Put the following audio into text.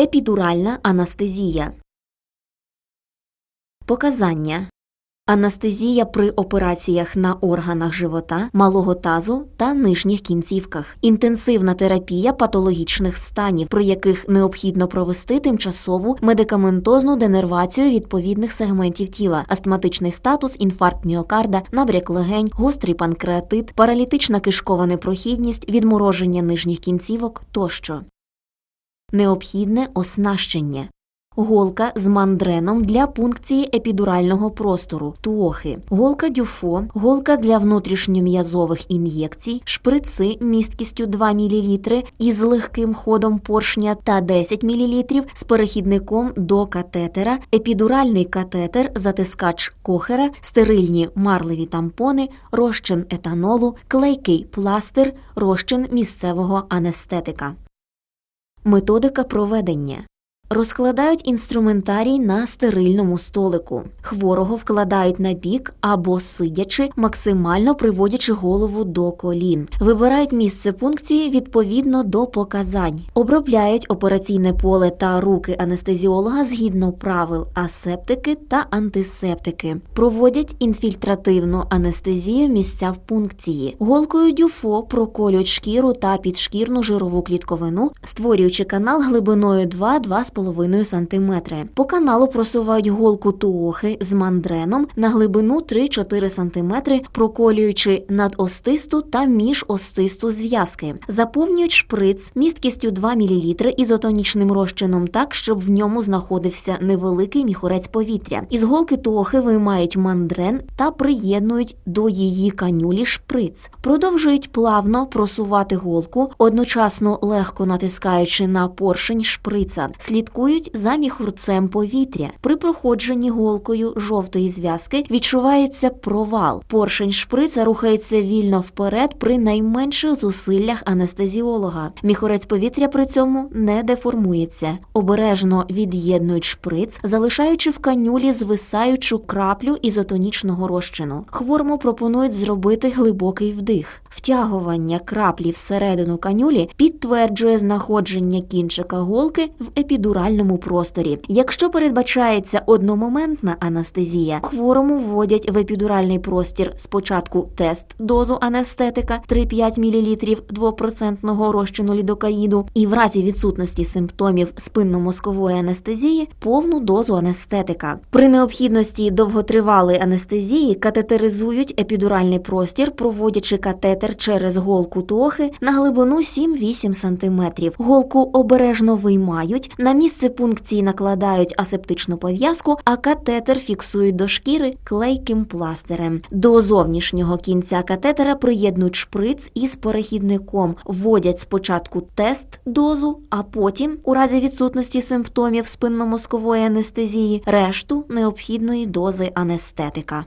Епідуральна анестезія. Показання. Анестезія при операціях на органах живота, малого тазу та нижніх кінцівках. Інтенсивна терапія патологічних станів, при яких необхідно провести тимчасову медикаментозну денервацію відповідних сегментів тіла, астматичний статус, інфаркт міокарда, набряк легень, гострий панкреатит, паралітична кишкова непрохідність, відмороження нижніх кінцівок тощо. Необхідне оснащення. Голка з мандреном для пункції епідурального простору, туохи, голка дюфо, голка для внутрішньом'язових ін'єкцій, шприци місткістю 2 мл із легким ходом поршня та 10 мл з перехідником до катетера, епідуральний катетер, затискач кохера, стерильні марливі тампони, розчин етанолу, клейкий пластир, розчин місцевого анестетика. Методика проведення. Розкладають інструментарій на стерильному столику. Хворого вкладають на бік або сидячи, максимально приводячи голову до колін. Вибирають місце пункції відповідно до показань. Обробляють операційне поле та руки анестезіолога згідно правил асептики та антисептики. Проводять інфільтративну анестезію місця в пункції. Голкою дюфо проколюють шкіру та підшкірну жирову клітковину, створюючи канал глибиною 2-2,5 см. По каналу просувають голку туохи з мандреном на глибину 3-4 см, проколюючи надостисту та міжостисту зв'язки. Заповнюють шприц місткістю 2 мл ізотонічним розчином так, щоб в ньому знаходився невеликий міхурець повітря. Із голки туохи виймають мандрен та приєднують до її канюлі шприц. Продовжують плавно просувати голку, одночасно легко натискаючи на поршень шприца. Слідкують за міхурцем повітря. При проходженні голкою жовтої зв'язки відчувається провал. Поршень шприца рухається вільно вперед при найменших зусиллях анестезіолога. Міхурець повітря при цьому не деформується. Обережно від'єднують шприц, залишаючи в канюлі звисаючу краплю ізотонічного розчину. Хворому пропонують зробити глибокий вдих. Втягування краплі всередину канюлі підтверджує знаходження кінчика голки в епідуральному просторі. Якщо передбачається одномоментна анестезія, хворому вводять в епідуральний простір спочатку тест дозу анестетика 3-5 мл 2% розчину лідокаїду і в разі відсутності симптомів спинномозкової анестезії повну дозу анестетика. При необхідності довготривалої анестезії катетеризують епідуральний простір, проводячи катетер через голку тохи на глибину 7-8 см. Голку обережно виймають, на місце пункції накладають асептичну пов'язку, а катетер фіксують до шкіри клейким пластирем. До зовнішнього кінця катетера приєднують шприц із перехідником, вводять спочатку тест дозу, а потім, у разі відсутності симптомів спинномозкової анестезії, решту необхідної дози анестетика.